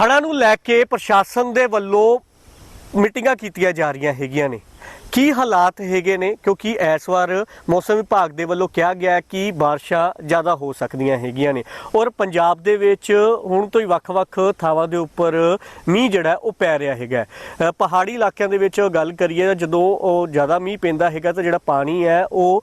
ਹੜ੍ਹਾਂ ਨੂੰ ਲੈ ਕੇ ਪ੍ਰਸ਼ਾਸਨ ਦੇ ਵੱਲੋਂ ਮੀਟਿੰਗਾਂ ਕੀਤੀਆਂ ਜਾ ਰਹੀਆਂ ਹੈਗੀਆਂ ਨੇ। ਕੀ ਹਾਲਾਤ ਹੈਗੇ ਨੇ? ਕਿਉਂਕਿ ਇਸ ਵਾਰ ਮੌਸਮ ਵਿਭਾਗ ਦੇ ਵੱਲੋਂ ਕਿਹਾ ਗਿਆ ਕਿ ਬਾਰਿਸ਼ਾਂ ਜ਼ਿਆਦਾ ਹੋ ਸਕਦੀਆਂ ਹੈਗੀਆਂ ਨੇ। ਔਰ ਪੰਜਾਬ ਦੇ ਵਿੱਚ ਹੁਣ ਤੋਂ ਹੀ ਵੱਖ-ਵੱਖ ਥਾਵਾਂ ਦੇ ਉੱਪਰ ਮੀਂਹ ਜਿਹੜਾ ਉਹ ਪੈ ਰਿਹਾ ਹੈਗਾ ਪਹਾੜੀ ਇਲਾਕਿਆਂ ਦੇ ਵਿੱਚ ਗੱਲ ਕਰੀਏ ਤਾਂ ਜਦੋਂ ਉਹ ਜ਼ਿਆਦਾ ਮੀਂਹ ਪੈਂਦਾ ਹੈਗਾ ਤਾਂ ਜਿਹੜਾ ਪਾਣੀ ਹੈ ਉਹ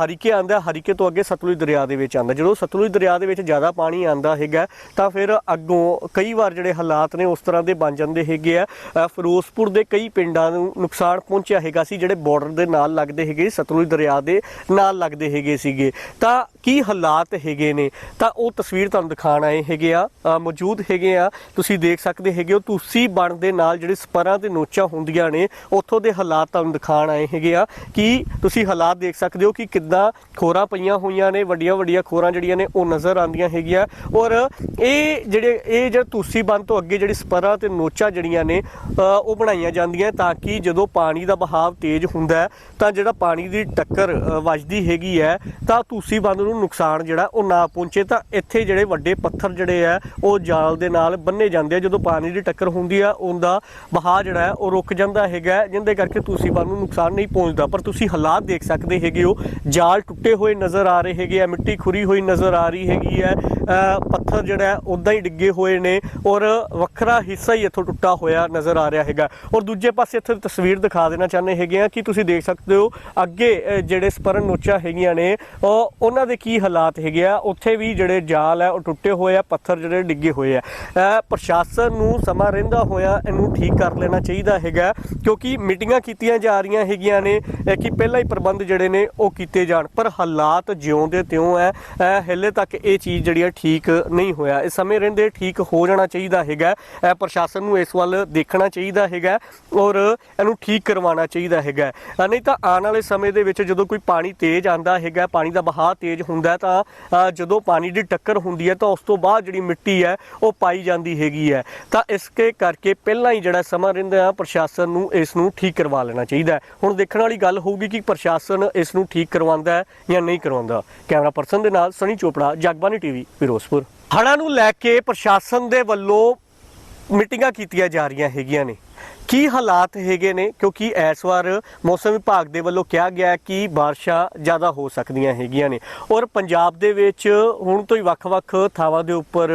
ਹਰੀਕੇ ਆਂਦਾ ਹਰੀਕੇ ਤੋਂ ਅੱਗੇ ਸਤਲੁਜ ਦਰਿਆ ਦੇ ਵਿੱਚ ਆਂਦਾ ਜਦੋਂ ਸਤਲੁਜ ਦਰਿਆ ਦੇ ਵਿੱਚ ਜ਼ਿਆਦਾ ਪਾਣੀ ਆਂਦਾ ਹੈਗਾ ਤਾਂ ਫਿਰ ਅੱਗੋਂ ਕਈ ਵਾਰ ਜਿਹੜੇ ਹਾਲਾਤ ਨੇ ਉਸ ਤਰ੍ਹਾਂ ਦੇ ਬਣ ਜਾਂਦੇ ਹੈਗੇ ਆ ਫਿਰੋਜ਼ਪੁਰ ਦੇ ਕਈ ਪਿੰਡਾਂ ਨੂੰ ਨੁਕਸਾਨ ਪਹੁੰਚਿਆ ਹੈਗਾ ਸੀ, ਜਿਹੜੇ ਬਾਰਡਰ ਦੇ ਨਾਲ ਲੱਗਦੇ ਹੈਗੇ ਸਤਲੁਜ ਦਰਿਆ ਦੇ ਨਾਲ ਲੱਗਦੇ ਹੈਗੇ ਸੀਗੇ। ਤਾਂ ਕੀ ਹਾਲਾਤ ਹੈਗੇ ਨੇ? ਤਾਂ ਉਹ ਤਸਵੀਰ ਤੁਹਾਨੂੰ ਦਿਖਾਣ ਆਏ ਹੈਗੇ ਆ। ਮੌਜੂਦ ਹੈਗੇ ਆ। ਤੁਸੀਂ ਦੇਖ ਸਕਦੇ ਹੈਗੇ ਹੋ, ਤੁਸੀਂ ਬਣ ਦੇ ਨਾਲ ਜਿਹੜੇ ਸਪਰਾਂ ਤੇ ਨੋਚਾਂ ਹੁੰਦੀਆਂ ਨੇ, ਉੱਥੋਂ ਦੇ ਹਾਲਾਤ ਤੁਹਾਨੂੰ ਦਿਖਾਣ ਆਏ ਹੈਗੇ ਆ। ਕਿ ਤੁਸੀਂ ਹਾਲਾਤ ਦੇਖ ਸਕਦੇ ਹੋ ਕਿ ਕਿੱਦਾਂ ਖੋਰਾਂ ਪਈਆਂ ਹੋਈਆਂ ਨੇ ਵੱਡੀਆਂ ਵੱਡੀਆਂ ਖੋਰਾਂ ਜਿਹੜੀਆਂ ਨੇ, ਉਹ ਨਜ਼ਰ ਆਉਂਦੀਆਂ ਹੈਗੀਆਂ। ਔਰ ਇਹ ਜਿਹੜੇ, ਇਹ ਜਿਹੜਾ ਤੁਸੀਂ ਬੰਨ ਤੋਂ ਅੱਗੇ ਜਿਹੜੀ ਸਪਰਾਂ ਤੇ ਨੋਚਾਂ ਜਿਹੜੀਆਂ ਨੇ ਉਹ ਬਣਾਈਆਂ ਜਾਂਦੀਆਂ ਤਾਂ ਕਿ ਜਦੋਂ ਪਾਣੀ ਦਾ ਬਹਾਵ ਤੇਜ਼ ਹੁੰਦਾ ਤਾਂ ਜਿਹੜਾ ਪਾਣੀ ਦੀ ਟੱਕਰ ਵੱਜਦੀ ਹੈਗੀ ਹੈ, ਤਾਂ ਤੁਸੀਂ ਬੰਨ ਨੂੰ ਨੁਕਸਾਨ ਜਿਹੜਾ ਉਹ ਨਾ ਪਹੁੰਚੇ, ਤਾਂ ਇੱਥੇ ਜਿਹੜੇ ਵੱਡੇ ਪੱਥਰ ਜਿਹੜੇ ਆ ਉਹ ਜਾਲ ਦੇ ਨਾਲ ਬੰਨੇ ਜਾਂਦੇ ਆ, ਜਦੋਂ ਪਾਣੀ ਦੀ ਟੱਕਰ ਹੁੰਦੀ ਆ ਉਹਦਾ ਬਹਾਅ ਜਿਹੜਾ ਹੈ, ਉਹ ਰੁਕ ਜਾਂਦਾ ਹੈਗਾ ਜਿੰਦੇ ਕਰਕੇ ਤੁਸੀਂ ਬੰਦ ਨੂੰ ਨੁਕਸਾਨ ਨਹੀਂ ਪਹੁੰਚਦਾ, ਪਰ ਤੁਸੀਂ ਹਾਲਾਤ ਦੇਖ ਸਕਦੇ ਹੈਗੇ ਹੋ, ਜਾਲ ਟੁੱਟੇ ਹੋਏ ਨਜ਼ਰ ਆ ਰਹੇ ਹੈਗੇ ਆ, ਮਿੱਟੀ ਖੁਰੀ ਹੋਈ ਨਜ਼ਰ ਆ ਰਹੀ ਹੈਗੀ ਹੈ ਪੱਥਰ ਜਿਹੜਾ ਉਦਾਂ ਹੀ ਡਿੱਗੇ ਹੋਏ ਨੇ ਔਰ ਵੱਖਰਾ ਹਿੱਸਾ ਹੀ ਇੱਥੋਂ ਟੁੱਟਾ ਹੋਇਆ ਨਜ਼ਰ ਆ ਰਿਹਾ ਹੈਗਾ। ਔਰ ਦੂਜੇ ਪਾਸੇ ਇੱਥੇ ਤਸਵੀਰ ਦਿਖਾ ਦੇਣਾ ਚਾਹੁੰਦੇ ਹੈਗੇ ਆ ਕਿ ਤੁਸੀਂ ਦੇਖ ਸਕਦੇ ਹੋ, ਅੱਗੇ ਜਿਹੜੇ ਸਪਰਨ ਨੋਚਾਂ ਹੈਗੀਆਂ ਨੇ ਉਹਨਾਂ ਦੇ ਕੀ ਹਾਲਾਤ ਹੈਗੇ ਆ। ਉੱਥੇ ਵੀ ਜਿਹੜੇ ਜਾਲ ਹੈ, ਉਹ ਟੁੱਟੇ ਹੋਏ ਆ, ਪੱਥਰ ਜਿਹੜੇ ਡਿੱਗੇ ਹੋਏ ਆ। ਪ੍ਰਸ਼ਾਸਨ ਨੂੰ ਸਮਾਂ ਰਹਿੰਦਾ ਹੋਇਆ ਇਹਨੂੰ ਠੀਕ ਕਰ ਲੈਣਾ ਚਾਹੀਦਾ ਹੈਗਾ, ਕਿਉਂਕਿ ਮੀਟਿੰਗਾਂ ਕੀਤੀਆਂ ਜਾ ਰਹੀਆਂ ਹੈਗੀਆਂ ਨੇ ਕਿ ਪਹਿਲਾਂ ਹੀ ਪ੍ਰਬੰਧ ਜਿਹੜੇ ਨੇ, ਉਹ ਕੀਤੇ ਜਾਣ। ਪਰ ਹਾਲਾਤ ਜਿਉਂ ਦੇ ਤਿਉਂ ਹੈ ਹਲੇ ਤੱਕ ਇਹ ਚੀਜ਼ ਜਿਹੜੀ ਹੈ ਠੀਕ ਨਹੀਂ ਹੋਇਆ। ਇਸ ਸਮੇਂ ਰਹਿੰਦੇ ਠੀਕ ਹੋ ਜਾਣਾ ਚਾਹੀਦਾ ਹੈਗਾ। ਪ੍ਰਸ਼ਾਸਨ ਨੂੰ ਇਸ ਵੱਲ ਦੇਖਣਾ ਚਾਹੀਦਾ ਹੈਗਾ ਔਰ ਇਹਨੂੰ ਠੀਕ ਕਰਵਾਉਣਾ ਚਾਹੀਦਾ ਹੈਗਾ। ਨਹੀਂ ਤਾਂ ਆਉਣ ਵਾਲੇ ਸਮੇਂ ਦੇ ਵਿੱਚ ਜਦੋਂ ਕੋਈ ਪਾਣੀ ਤੇਜ਼ ਆਂਦਾ ਹੈਗਾ, ਪਾਣੀ ਦਾ ਬਹਾਅ ਤੇਜ਼ ਹੁੰਦਾ ਤਾਂ ਜਦੋਂ ਪਾਣੀ ਦੀ ਟੱਕਰ ਹੁੰਦੀ ਹੈ ਤਾਂ ਉਸ ਤੋਂ ਬਾਅਦ ਜਿਹੜੀ ਮਿੱਟੀ ਹੈ ਉਹ ਪਾਈ ਜਾਂਦੀ ਹੈਗੀ ਹੈ। ਤਾਂ ਇਸਕੇ ਕਰਕੇ ਪਹਿਲਾਂ ਹੀ ਜਿਹੜਾ ਸਮਾਂ ਰਹਿੰਦਾ ਹੈ, ਪ੍ਰਸ਼ਾਸਨ ਨੂੰ ਇਸ ਨੂੰ ਠੀਕ ਕਰਵਾ ਲੈਣਾ ਚਾਹੀਦਾ ਹੈ। ਹੁਣ ਦੇਖਣ ਵਾਲੀ ਗੱਲ ਹੋਊਗੀ ਕਿ ਪ੍ਰਸ਼ਾਸਨ ਇਸ ਨੂੰ ਠੀਕ ਕਰਵਾਉਂਦਾ ਹੈ ਜਾਂ ਨਹੀਂ ਕਰਵਾਉਂਦਾ। ਕੈਮਰਾ ਪਰਸਨ ਦੇ ਨਾਲ ਸਨੀ ਚੋਪੜਾ, ਜਗਬਾਨੀ ਟੀਵੀ ਫਿਰੋਜ਼ਪੁਰ। ਹੜ੍ਹਾਂ ਨੂੰ ਲੈ ਕੇ ਪ੍ਰਸ਼ਾਸਨ ਦੇ ਵੱਲੋਂ ਮੀਟਿੰਗਾਂ ਕੀਤੀਆਂ ਜਾ ਰਹੀਆਂ ਹੈਗੀਆਂ ਨੇ। ਕੀ ਹਾਲਾਤ ਹੈਗੇ ਨੇ? ਕਿਉਂਕਿ ਇਸ ਵਾਰ ਮੌਸਮ ਵਿਭਾਗ ਦੇ ਵੱਲੋਂ ਕਿਹਾ ਗਿਆ ਕਿ ਬਾਰਿਸ਼ਾਂ ਜ਼ਿਆਦਾ ਹੋ ਸਕਦੀਆਂ ਹੈਗੀਆਂ ਨੇ। ਔਰ ਪੰਜਾਬ ਦੇ ਵਿੱਚ ਹੁਣ ਤੋਂ ਹੀ ਵੱਖ-ਵੱਖ ਥਾਵਾਂ ਦੇ ਉੱਪਰ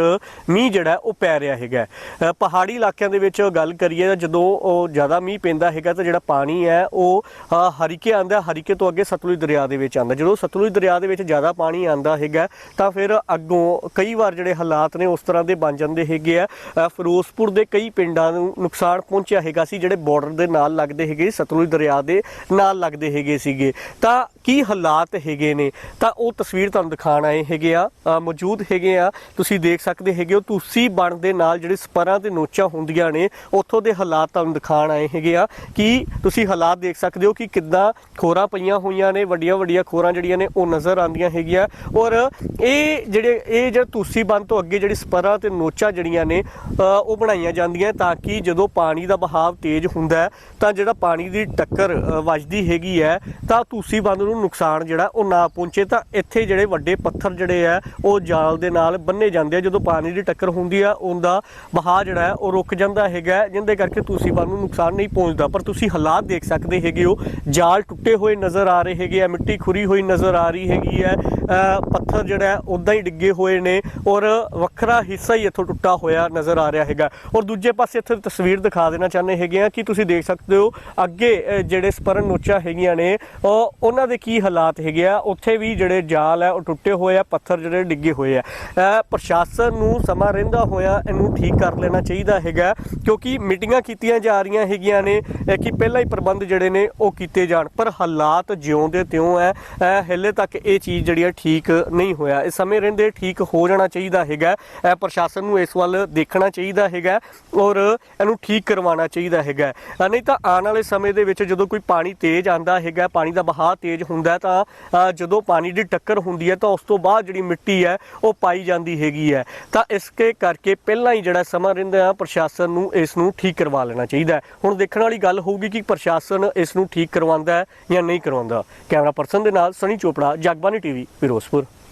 ਮੀਂਹ ਜਿਹੜਾ ਉਹ ਪੈ ਰਿਹਾ ਹੈਗਾ ਪਹਾੜੀ ਇਲਾਕਿਆਂ ਦੇ ਵਿੱਚ ਗੱਲ ਕਰੀਏ ਤਾਂ ਜਦੋਂ ਉਹ ਜ਼ਿਆਦਾ ਮੀਂਹ ਪੈਂਦਾ ਹੈਗਾ ਤਾਂ ਜਿਹੜਾ ਪਾਣੀ ਹੈ ਉਹ ਹਰੀਕੇ ਆਂਦਾ ਹਰੀਕੇ ਤੋਂ ਅੱਗੇ ਸਤਲੁਜ ਦਰਿਆ ਦੇ ਵਿੱਚ ਆਂਦਾ ਜਦੋਂ ਸਤਲੁਜ ਦਰਿਆ ਦੇ ਵਿੱਚ ਜ਼ਿਆਦਾ ਪਾਣੀ ਆਂਦਾ ਹੈਗਾ ਤਾਂ ਫਿਰ ਅੱਗੋਂ ਕਈ ਵਾਰ ਜਿਹੜੇ ਹਾਲਾਤ ਨੇ ਉਸ ਤਰ੍ਹਾਂ ਦੇ ਬਣ ਜਾਂਦੇ ਹੈਗੇ ਆ ਫਿਰੋਜ਼ਪੁਰ ਦੇ ਕਈ ਪਿੰਡਾਂ ਨੂੰ ਨੁਕਸਾਨ ਪਹੁੰਚਿਆ ਹੈਗਾ ਸੀ ਜਿਹੜੇ ਬਾਰਡਰ ਦੇ ਨਾਲ ਲੱਗਦੇ ਹੈਗੇ ਸਤਲੁਜ ਦਰਿਆ ਦੇ ਨਾਲ ਲੱਗਦੇ ਹੈਗੇ ਸੀਗੇ। ਤਾਂ ਕੀ ਹਾਲਾਤ ਹੈਗੇ ਨੇ? ਤਾਂ ਉਹ ਤਸਵੀਰ ਤੁਹਾਨੂੰ ਦਿਖਾਣ ਆਏ ਹੈਗੇ ਆ। ਮੌਜੂਦ ਹੈਗੇ ਆ। ਤੁਸੀਂ ਦੇਖ ਸਕਦੇ ਹੈਗੇ ਹੋ, ਤੁਸੀਂ ਬਣ ਦੇ ਨਾਲ ਜਿਹੜੇ ਸਪਰਾਂ ਤੇ ਨੋਚਾਂ ਹੁੰਦੀਆਂ ਨੇ, ਉੱਥੋਂ ਦੇ ਹਾਲਾਤ ਤੁਹਾਨੂੰ ਦਿਖਾਣ ਆਏ ਹੈਗੇ ਆ। ਕਿ ਤੁਸੀਂ ਹਾਲਾਤ ਦੇਖ ਸਕਦੇ ਹੋ ਕਿ ਕਿੱਦਾਂ ਖੋਰਾਂ ਪਈਆਂ ਹੋਈਆਂ ਨੇ ਵੱਡੀਆਂ ਵੱਡੀਆਂ ਖੋਰਾਂ ਜਿਹੜੀਆਂ ਨੇ, ਉਹ ਨਜ਼ਰ ਆਉਂਦੀਆਂ ਹੈਗੀਆਂ। ਔਰ ਇਹ ਜਿਹੜੇ, ਇਹ ਜਿਹੜਾ ਤੁਸੀਂ ਬੰਨ ਤੋਂ ਅੱਗੇ ਜਿਹੜੀ ਸਪਰਾਂ ਤੇ ਨੋਚਾਂ ਜਿਹੜੀਆਂ ਨੇ ਉਹ ਬਣਾਈਆਂ ਜਾਂਦੀਆਂ ਤਾਂ ਕਿ ਜਦੋਂ ਪਾਣੀ ਦਾ ਬਹਾਵ ਤੇਜ਼ ਹੁੰਦਾ ਹੈ, ਤਾਂ ਜਿਹੜਾ ਪਾਣੀ ਦੀ ਟੱਕਰ ਵੱਜਦੀ ਹੈਗੀ ਹੈ ਤਾਂ ਤੁਸੀਂ ਬੰਦ ਨੂੰ ਨੁਕਸਾਨ ਜਿਹੜਾ ਉਹ ਨਾ ਪਹੁੰਚੇ ਤਾਂ ਇੱਥੇ ਜਿਹੜੇ ਵੱਡੇ ਪੱਥਰ ਜਿਹੜੇ ਆ ਉਹ ਜਾਲ ਦੇ ਨਾਲ ਬੰਨੇ ਜਾਂਦੇ ਆ। ਜਦੋਂ ਪਾਣੀ ਦੀ ਟੱਕਰ ਹੁੰਦੀ ਆ ਉਹਦਾ ਬਹਾਅ ਜਿਹੜਾ ਉਹ ਰੁਕ ਜਾਂਦਾ ਹੈਗਾ ਜਿੰਦੇ ਕਰਕੇ ਤੁਸੀਂ ਬੰਨ ਨੂੰ ਨੁਕਸਾਨ ਨਹੀਂ ਪਹੁੰਚਦਾ। ਪਰ ਤੁਸੀਂ ਹਾਲਾਤ ਦੇਖ ਸਕਦੇ ਹੈਗੇ ਹੋ ਜਾਲ ਟੁੱਟੇ ਹੋਏ ਨਜ਼ਰ ਆ ਰਹੇ ਹੈਗੇ ਆ ਮਿੱਟੀ ਖੁਰੀ ਹੋਈ ਨਜ਼ਰ ਆ ਰਹੀ ਹੈਗੀ ਹੈ ਪੱਥਰ ਜਿਹੜਾ ਹੈ ਉਦਾਂ ਹੀ ਡਿੱਗੇ ਹੋਏ ਨੇ ਔਰ ਵੱਖਰਾ ਹਿੱਸਾ ਹੀ ਇੱਥੋਂ ਟੁੱਟਾ ਹੋਇਆ ਨਜ਼ਰ ਆ ਰਿਹਾ ਹੈਗਾ। ਔਰ ਦੂਜੇ ਪਾਸੇ ਇੱਥੇ ਤਸਵੀਰ ਦਿਖਾ ਦੇਣਾ ਚਾਹੁੰਦੇ ਹੈਗੇ ਆ ਕਿ ਤੁਸੀਂ ਦੇਖ ਸਕਦੇ ਹੋ ਅੱਗੇ ਜਿਹੜੇ ਸਪਰਨ ਨੋਚਾਂ ਹੈਗੀਆਂ ਨੇ ਉਹਨਾਂ ਦੇ ਕੀ ਹਾਲਾਤ ਹੈਗੇ ਆ? ਉੱਥੇ ਵੀ ਜਿਹੜੇ ਜਾਲ ਹੈ ਉਹ ਟੁੱਟੇ ਹੋਏ ਆ, ਪੱਥਰ ਜਿਹੜੇ ਡਿੱਗੇ ਹੋਏ ਆ। ਪ੍ਰਸ਼ਾਸਨ ਨੂੰ ਸਮਾਂ ਰਹਿੰਦਾ ਹੋਇਆ, ਇਹਨੂੰ ਠੀਕ ਕਰ ਲੈਣਾ ਚਾਹੀਦਾ ਹੈਗਾ, ਕਿਉਂਕਿ ਮੀਟਿੰਗਾਂ ਕੀਤੀਆਂ ਜਾ ਰਹੀਆਂ ਹੈਗੀਆਂ ਨੇ ਕਿ ਪਹਿਲਾਂ ਹੀ ਪ੍ਰਬੰਧ ਜਿਹੜੇ ਨੇ, ਉਹ ਕੀਤੇ ਜਾਣ। ਪਰ ਹਾਲਾਤ ਜਿਉਂ ਦੇ ਤਿਉਂ ਹੈ ਹਲੇ ਤੱਕ ਇਹ ਚੀਜ਼ ਜਿਹੜੀ ਹੈ ਠੀਕ ਨਹੀਂ ਹੋਇਆ। ਇਸ ਸਮੇਂ ਰਹਿੰਦੇ ਠੀਕ ਹੋ ਜਾਣਾ ਚਾਹੀਦਾ ਹੈਗਾ ਪ੍ਰਸ਼ਾਸਨ ਨੂੰ ਇਸ ਵੱਲ ਦੇਖਣਾ ਚਾਹੀਦਾ ਹੈਗਾ ਔਰ ਇਹਨੂੰ ਠੀਕ ਕਰਵਾਉਣਾ ਚਾਹੀਦਾ ਹੈਗਾ। ਨਹੀਂ ਤਾਂ ਆਉਣ ਵਾਲੇ ਸਮੇਂ ਦੇ ਵਿੱਚ ਜਦੋਂ ਕੋਈ ਪਾਣੀ ਤੇਜ਼ ਆਂਦਾ ਹੈਗਾ, ਪਾਣੀ ਦਾ ਬਹਾਅ ਤੇਜ਼ ਹੁੰਦਾ ਤਾਂ ਜਦੋਂ ਪਾਣੀ ਦੀ ਟੱਕਰ ਹੁੰਦੀ ਹੈ ਤਾਂ ਉਸ ਤੋਂ ਬਾਅਦ ਜਿਹੜੀ ਮਿੱਟੀ ਹੈ, ਉਹ ਪਾਈ ਜਾਂਦੀ ਹੈਗੀ ਹੈ। ਤਾਂ ਇਸਕੇ ਕਰਕੇ ਪਹਿਲਾਂ ਹੀ ਜਿਹੜਾ ਸਮਾਂ ਰਹਿੰਦਾ ਪ੍ਰਸ਼ਾਸਨ ਨੂੰ ਇਸ ਨੂੰ ਠੀਕ ਕਰਵਾ ਲੈਣਾ ਚਾਹੀਦਾ ਹੁਣ ਦੇਖਣ ਵਾਲੀ ਗੱਲ ਹੋਊਗੀ ਕਿ ਪ੍ਰਸ਼ਾਸਨ ਇਸ ਨੂੰ ਠੀਕ ਕਰਵਾਉਂਦਾ ਹੈ ਜਾਂ ਨਹੀਂ ਕਰਵਾਉਂਦਾ। ਕੈਮਰਾ ਪਰਸਨ ਦੇ ਨਾਲ ਸਨੀ ਚੋਪੜਾ, ਜਗਬਾਨੀ ਟੀਵੀ, ਫਿਰੋਜ਼ਪੁਰ।